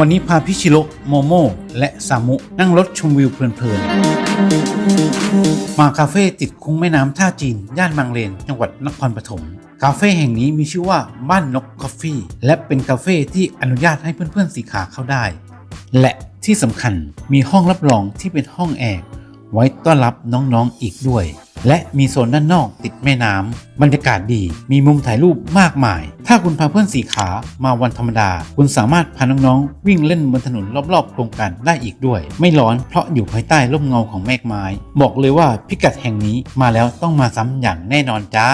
วันนี้พาพี่ชิโรโมโมและซามุ นั่งรถชมวิวเพลินๆ มาคาเฟ่ติดคุ้งแม่น้ำท่าจีน ย่านบางเลน จังหวัดนครปฐม คาเฟ่แห่งนี้มีชื่อว่าบ้านนกคอฟฟี่และเป็นคาเฟ่ที่อนุญาตให้เพื่อนๆสีขาเข้าได้ และที่สำคัญมีห้องรับรองที่เป็นห้องแอร์ไว้ต้อนรับน้องๆอีกด้วย และมีโซนด้านนอกติดแม่น้ำบรรยากาศดี มีมุมถ่ายรูปมากมาย ถ้าคุณพาเพื่อนสีขามาวันธรรมดา คุณสามารถพาน้องๆ วิ่งเล่นบนถนนรอบๆ โครงการได้อีกด้วย ไม่ร้อนเพราะอยู่ภายใต้ร่มเงาของแมกไม้ บอกเลยว่าพิกัดแห่งนี้มาแล้วต้องมาซ้ำอย่างแน่นอนจ้า